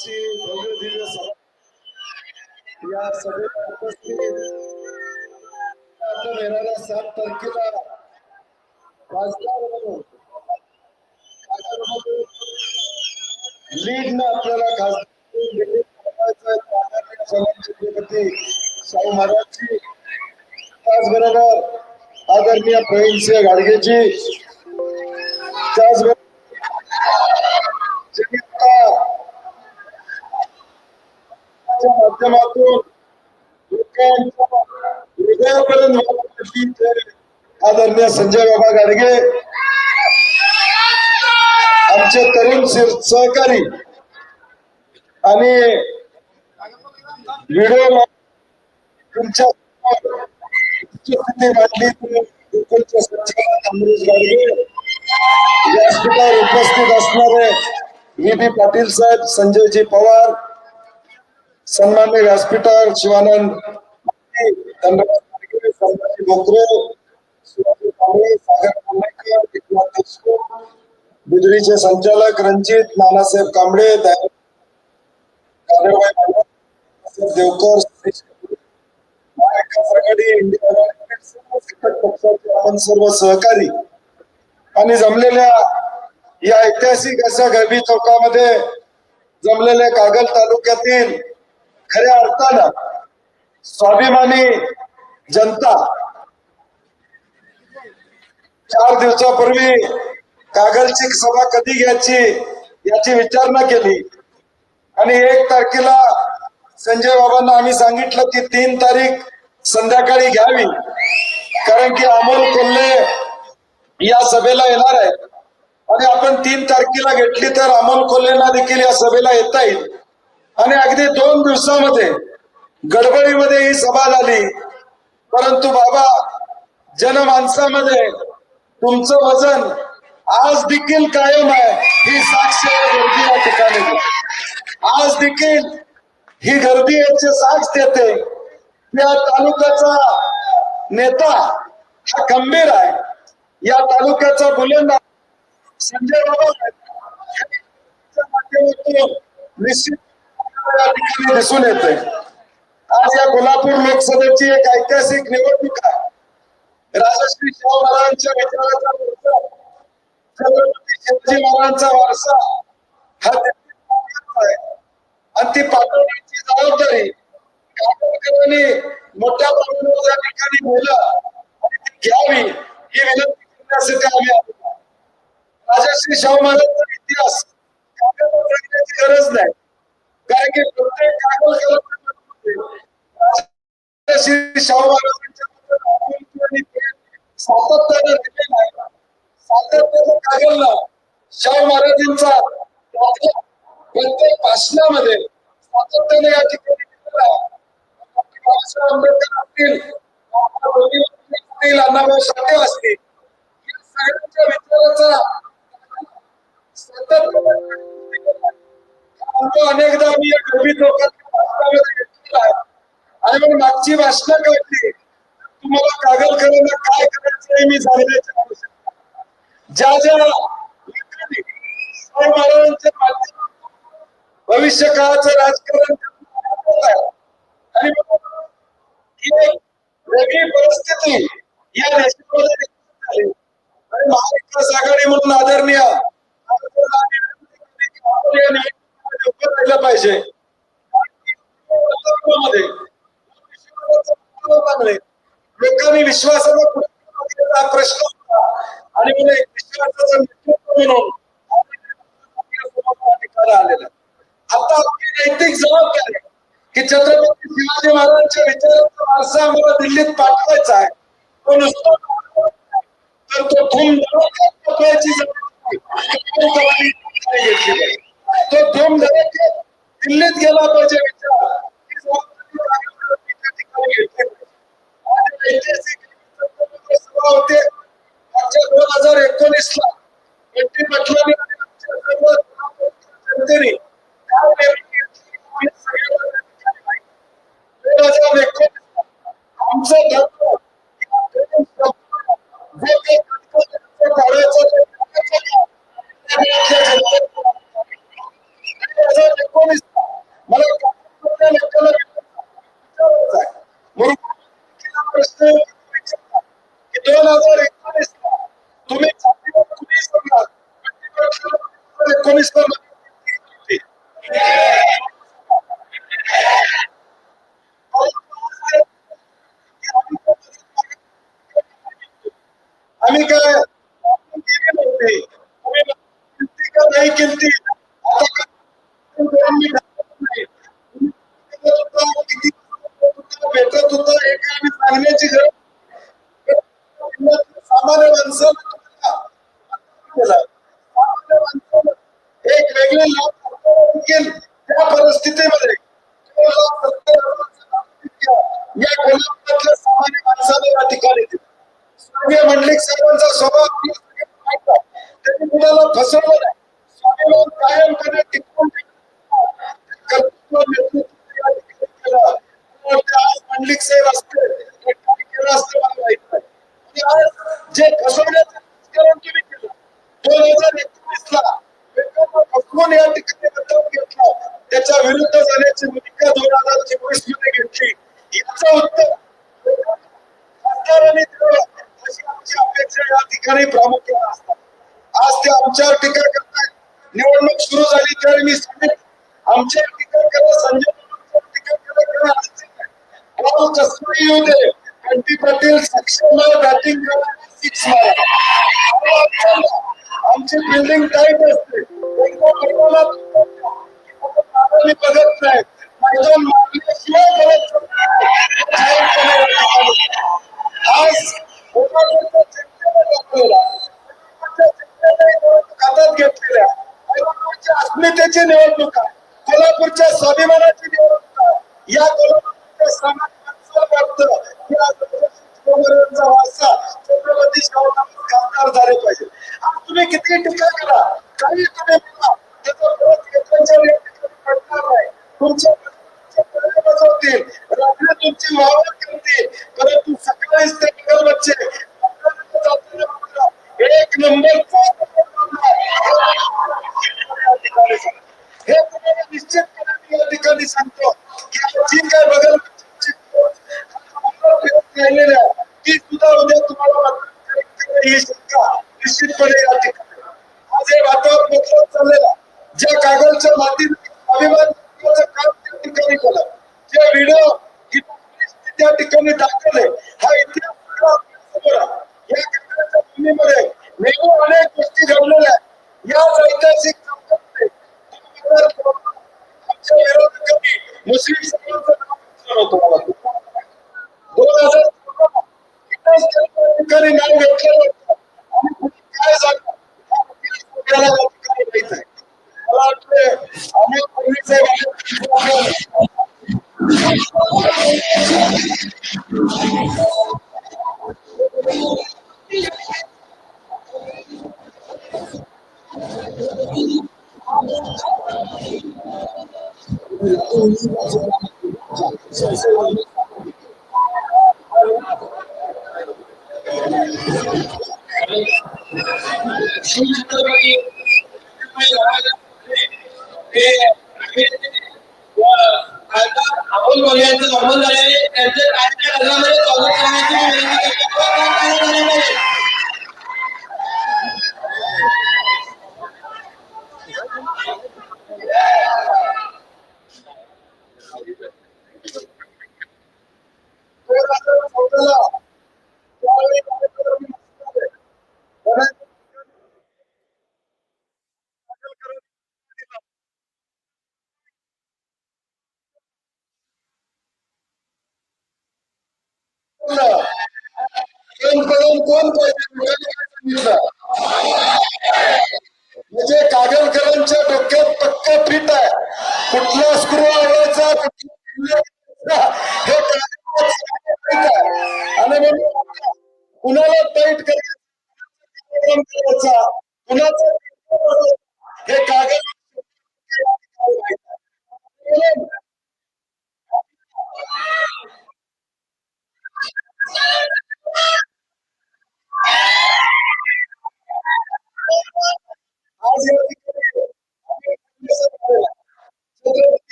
आजची भव्य दिव्य सभा. या सभेला उपस्थित आता येणाऱ्या सात तारखेला खासदार म्हणून खासदार लीडनं आपल्याला खासदार छत्रपती शाहू महाराजची. त्याचबरोबर आदरणीय प्रवीणसिंह गाडगेजी. त्याचबरोबर माध्यमातून हृदयापर्यंत आदरणीय संजय बाबा गाडगे आमचे तरुण सहकारी आणि व्हिडिओ तुमच्या व्यासपीठावर उपस्थित असणारे व्ही. बी. पाटील साहेब संजयजी पवार सन्मान्य व्यासपीठावर शिवानंद माने, संभाजी सागर कांबळेकर एकनाथ देशमुख संचालक रणजित नानासाहेब कांबळे देवकर इंडिया सर्व आपण सर्व सहकारी. आणि जमलेल्या या ऐतिहासिक अशा गरबी चौकामध्ये जमलेल्या कागल तालुक्यातील खऱ्या अर्थानं स्वाभिमानी जनता चार दिवसापूर्वी कागलची सभा कधी घ्यायची याची विचारणा केली. आणि एक तारखेला संजय बाबांना आम्ही सांगितलं की तीन तारीख संध्याकाळी घ्यावी. कारण की अमोल कोल्हे या सभेला येणार आहे आणि आपण तीन तारखेला घेतली तर अमोल कोल्हेंना देखील या सभेला येता येईल. आणि अगदी दोन दिवसामध्ये गडबडीमध्ये ही सभा झाली. परंतु बाबा जनमानसामध्ये तुमचं वजन आज देखील कायम आहे ही साक्ष गर्दी या ठिकाणी आज देखील ही गर्दी याचे साक्ष देते. या तालुक्याचा नेता हा खंबीर आहे. या तालुक्याचा बुलंद संजय बाबा निश्चित ठिकाणी दिसून येते आज या कोल्हापूर लोकसभेची एक ऐतिहासिक निवडणूक आहे. राजश्री शाहू महाराजांच्या विचाराचा छत्रपती शिवाजी महाराजांचा वारसा हा आहे. आणि ती पाठवण्याची जबाबदारी काकोडकरांनी मोठ्या प्रमाणावर या ठिकाणी बोला आणि ती घ्यावी ही विनंती करण्यासाठी आम्ही आलो राजश्री शाहू महाराजांचा इतिहास कागदावर गरज नाही. कारण की प्रत्येक कागद शाहू महाराजांच्या सातत्याने कागलला शाहू महाराजांचा प्रत्येक भाषणामध्ये सातत्याने या ठिकाणी बाबासाहेब आंबेडकर असतील अण्णाभाऊ साठे असतील या सगळ्यांच्या विचाराचा सातत्याने अनेकदा मी या गरीबी आणि मग मागची भाषणं काढली तुम्हाला कागलकरांना काय करायचं हे मी सांगण्याची आवश्यकता ज्या ज्या लोकांनी महाराजांच्या माध्यमातून भविष्य काळाचं राजकारण आणि वेगळी परिस्थिती या देशामध्ये झाली. आणि महाविकास आघाडी म्हणून आदरणीय उभं राहिलं लोकांनी विश्वासाचा कुठे प्रश्न होता. आणि म्हणून विश्वासाचा नेतृत्व म्हणून अधिकार आलेला. आता आपली नैतिक जबाबदारी की छत्रपती शिवाजी महाराजांच्या विचारांचा वारसा आम्हाला दिल्लीत पाठवायचा आहे. तो नुसतो तर तो धूमधडाक्यात पाठवायची जबाबदारी. घेतली पाहिजे. तो धूमधडाक्यात दिल्लीत गेला पाहिजे विचार होते. मागच्या दोन हजार एकोणीस ला जनतेने दोन हजार एकोणीस आमचं धर्म प्रश्न की दोन हजार एकोणीस तुम्ही एकोणीस एकोणीस वाटतं साहेब असते केलं असतं मला माहीत नाही आणि आज जे राजकारण तुम्ही केलं दोन हजार एकोणीस ला फसवून या ठिकाणी बदलाव घेतला त्याच्या विरुद्ध झाल्याची भूमिका दोन हजार चोवीसमध्ये घेतली याचं उत्तर खासदारांनी दिलं अशी आमची अपेक्षा या ठिकाणी प्रामुख्याने असतात आज ते आमच्यावर टीका करतात निवडणूक सुरू झाली तर मी सांगितलं आमच्या टीका करा संजय टीका करा येऊ दे कंटी पाटील सक्षम बॅटिंग करा सिक्स मारा आमची बिल्डिंग टाईट असते. बघत नाही. मैदान मारल्याशिवाय परत आज अस्मितेची निवडणूक आहे. कोल्हापूरच्या स्वाभिमानाची निवडणूक आहे. या कोल्हापूरच्या सामान्य वारसा छत्रपती खासदार झाले पाहिजे. तुम्ही किती टीका करा काही तुम्ही बोला त्याचा पडणार नाही. तुमच्या बजावतील रात्री तुमची वावर करतील परंतु सकाळीच ते बच्चे एक नंबर हे तुम्हाला निश्चितपणे मी या ठिकाणी सांगतो की जी काय बघायला राहिलेल्या ती सुद्धा उद्या तुम्हाला मतदान करायची ही शंका निश्चितपणे या ठिकाणी आज ज्या कागलच्या मातीत अभिमान काम त्या ठिकाणी केलं. जे व्हिडिओ त्या ठिकाणी दाखवले हा इतिहास या भूमीमध्ये नेहमी अनेक गोष्टी घडलेल्या याच ऐतिहासिक आमच्या विरोधकांनी मुस्लिम समाजाचं नाव घेतलं मला. दोन हजार ठिकाणी नाव घेतलं होतं आणि कुणी काय झालं आपल्याला या ठिकाणी माहीत आहे मला वाटतं अनेक पूर्वीचे अमोल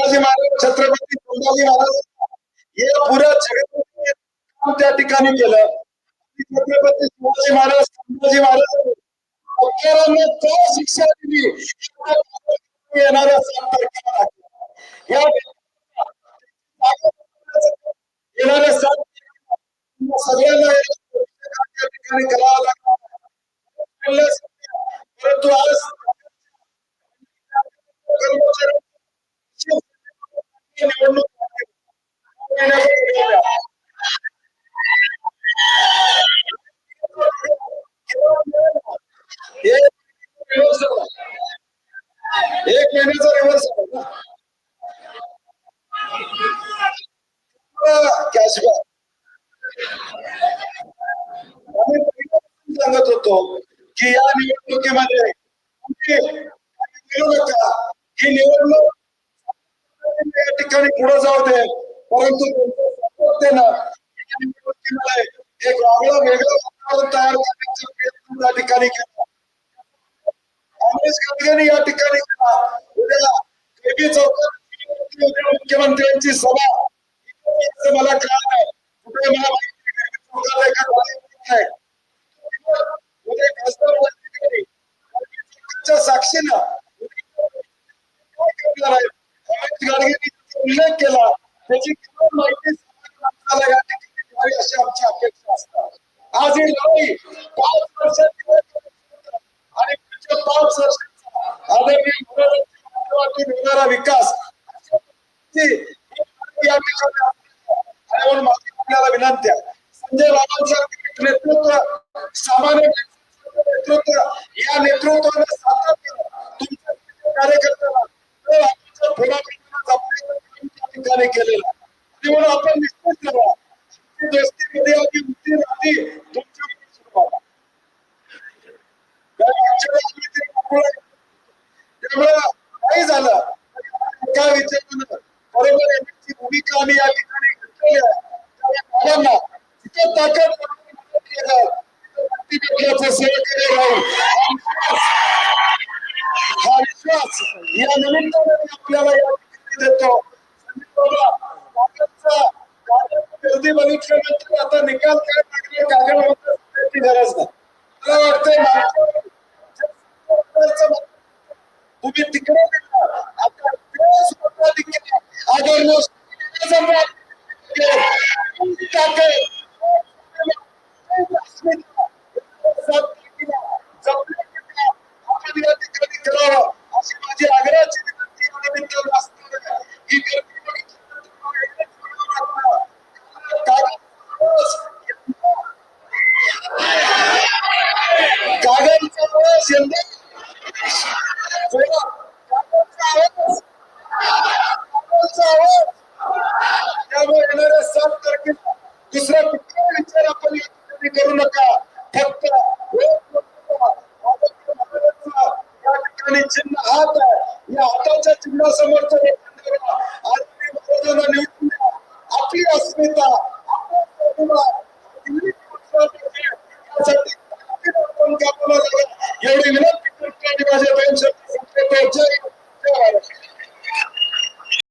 शिवाजी महाराज छत्रपती संभाजी महाराज या पुऱ्या जगामध्ये काम त्या ठिकाणी केलं. छत्रपती शिवाजी महाराज संभाजी महाराज फकीरांना का शिक्षा दिली येणाऱ्या सात तारखेला या येणाऱ्या सात सगळ्यांना या ठिकाणी करावं लागणार परंतु आज निवडणूक एक रिव्हर्स कॅशबॅक आम्ही पहिल्यापासून सांगत होतो की या निवडणुकीमध्ये ही निवडणूक या ठिकाणी पुढे जाऊ दे परंतु निवडणुकीमध्ये एक वेगळं वेगळं वातावरण तयार करण्याचा प्रयत्न त्या ठिकाणी केला. काँग्रेस गडकरी या ठिकाणी केला. मुख्यमंत्र्यांची सभा. मला कळलं कुठे मला माहिती आहे. साक्षीनं उल्लेख केला. त्याची माहिती अशी आमची अपेक्षा असतात. आज ही लढाई पाच वर्षाची आणि पुढच्या पाच वर्षाचा आदरणीय माध्यमातून होणारा विकास. या ठिकाणी आपल्याला विनंती आहे. संजय बाबांसारखे नेतृत्व सामान्य नेतृत्व या नेतृत्वाने सातत्य तुमच्या कार्यकर्त्याला ठिकाणी आणि म्हणून आपण निश्चित करा तुमची दोस्तीमध्ये आधी राहती तुमच्या काही झालं. त्या काय विचार बरोबर यांची भूमिका आम्ही या ठिकाणी घेतलेली आहे. त्यामुळे बाबांना ताकद सहकार्य हा विश्वास या निमित्ताने आपल्याला या ठिकाणी देतो. गर्दी बघितल्यानंतर आता निकाल काय लागले कागद गरज नाही. मला वाटतंय तुम्ही तिकडे आता आदरणीय सम्राट टाकेल. अस्मिता, सात तारखेला जपल्या गेल्या. आपण या ठिकाणी करावं अशी माझी आग्रहाची विनंती या निमित्तानं असणार आहे. ही गर्दी बघितल्यानंतर एकच म्हणावं लागतं. कागद कागदचा रस यंदा जोरा. कागदचा आवाज. कागदचा आवाज. त्यामुळे येणाऱ्या सात तारखेला दुसरा कुठला विचार आपण या ठिकाणी करू नका? फक्त या ठिकाणी चिन्ह हात आहे. या हाताच्या चिन्हासमोर